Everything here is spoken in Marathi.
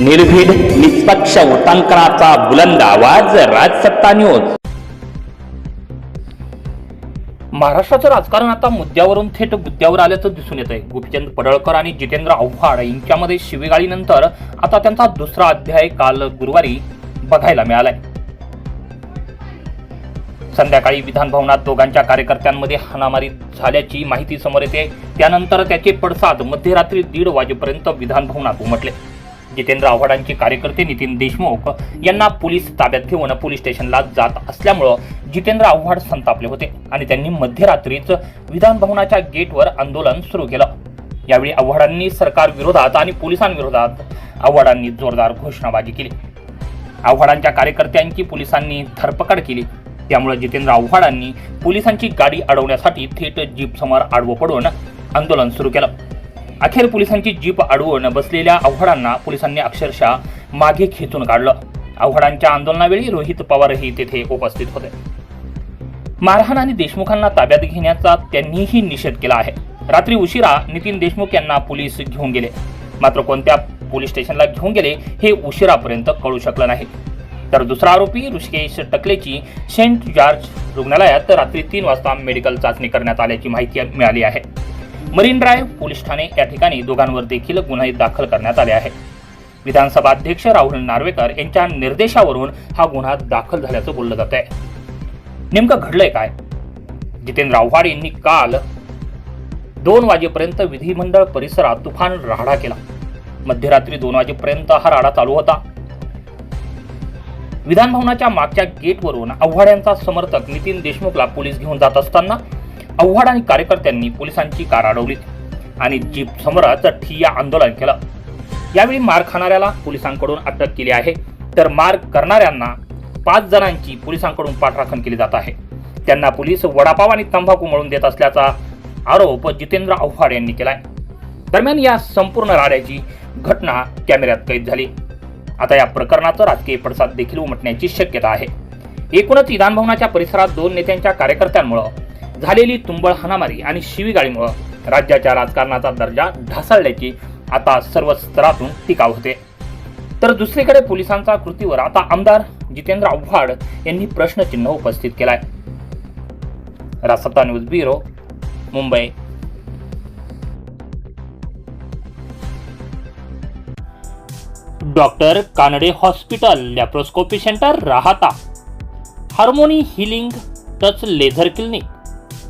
निर्भीड निष्पक्ष उटांकनाचा बुलंद आवाज राजसत्ता न्यूज. महाराष्ट्राचं राजकारण आता मुद्द्यावरून थेट मुद्द्यावर आल्याचं दिसून येत आहे गोपीचंद पडळकर आणि जितेंद्र आव्हाड यांच्यामध्ये शिवेगाळीनंतर आता त्यांचा दुसरा अध्याय काल गुरुवारी बघायला मिळालाय. संध्याकाळी विधान भवनात दोघांच्या कार्यकर्त्यांमध्ये हाणामारी झाल्याची माहिती समोर येते. त्यानंतर त्याचे पडसाद मध्यरात्री दीड वाजेपर्यंत विधान भवनात उमटले. जितेंद्र आव्हाडांचे कार्यकर्ते नितीन देशमुख यांना पोलीस ताब्यात घेऊन पोलीस स्टेशनला जात असल्यामुळं जितेंद्र आव्हाड संतापले होते आणि त्यांनी मध्यरात्रीच विधान भवनाच्या गेटवर आंदोलन सुरू केलं. यावेळी आव्हाडांनी सरकार विरोधात आणि पोलिसांविरोधात आव्हाडांनी जोरदार घोषणाबाजी केली. आव्हाडांच्या कार्यकर्त्यांची पोलिसांनी धरपकड केली. त्यामुळे जितेंद्र आव्हाडांनी पोलिसांची गाडी अडवण्यासाठी थेट जीपसमोर आडवं पडून आंदोलन सुरू केलं. अखेर पोलिसांची जीप अडवून बसलेल्या आव्हाडांना पोलिसांनी अक्षरशः मागे खेचून काढलं. आव्हाडांच्या आंदोलनावेळी रोहित पवारही तेथे उपस्थित होते. मारहाण आणि देशमुखांना ताब्यात घेण्याचा त्यांनीही निषेध केला आहे. रात्री उशिरा नितीन देशमुख यांना पोलीस घेऊन गेले. मात्र कोणत्या पोलीस स्टेशनला घेऊन गेले हे उशिरापर्यंत कळू शकलं नाही. तर दुसरा आरोपी ऋषिकेश टकलेची सेंट जॉर्ज रुग्णालयात रात्री तीन वाजता मेडिकल चाचणी करण्यात आल्याची माहिती मिळाली आहे. मरीन ड्राईव्ह पोलीस ठाणे या ठिकाणी दोघांवर देखील गुन्हे दाखल करण्यात आले आहे. विधानसभा अध्यक्ष राहुल नार्वेकर यांच्या निर्देशावरून हा गुन्हा दाखल झाल्याचं बोललं जात आहे नेमकं घडलंय काय? जितेंद्र आव्हाड यांनी काल दोन वाजेपर्यंत विधिमंडळ परिसरात तुफान राडा केला. मध्यरात्री दोन वाजेपर्यंत हा राडा चालू होता. विधानभवनाच्या मागच्या गेटवरून आव्हाड यांचा समर्थक नितीन देशमुखला पोलीस घेऊन जात असताना आव्हाड आणि कार्यकर्त्यांनी पोलिसांची कार अडवली आणि जीप समोरच ठिय्या आंदोलन केलं. यावेळी मार खाणाऱ्याला पोलिसांकडून अटक केली आहे. तर मार करणाऱ्यांना पाच जणांची पोलिसांकडून पाठराखण केली जात आहे. त्यांना पोलीस वडापाव आणि तंबाखू मळून देत असल्याचा आरोप जितेंद्र आव्हाड यांनी केलाय. दरम्यान या संपूर्ण राड्याची घटना कॅमेऱ्यात कैद झाली. आता या प्रकरणाचा राजकीय पडसाद देखील उमटण्याची शक्यता आहे. एकूणच विधानभवनाच्या परिसरात दोन नेत्यांच्या कार्यकर्त्यांमुळं झालेली तुंबळ हाणामारी आणि शिवीगाळीमुळं राज्याच्या राजकारणाचा दर्जा ढासळल्याची आता सर्व स्तरातून टीका होते. तर दुसरीकडे पोलिसांचा कृतीवर आता आमदार जितेंद्र आव्हाड यांनी प्रश्नचिन्ह उपस्थित केलाय. Rasatta news bureau Mumbai. Doctor Kanade hospital laparoscopy centre Rahata. Harmony healing touch laser clinic.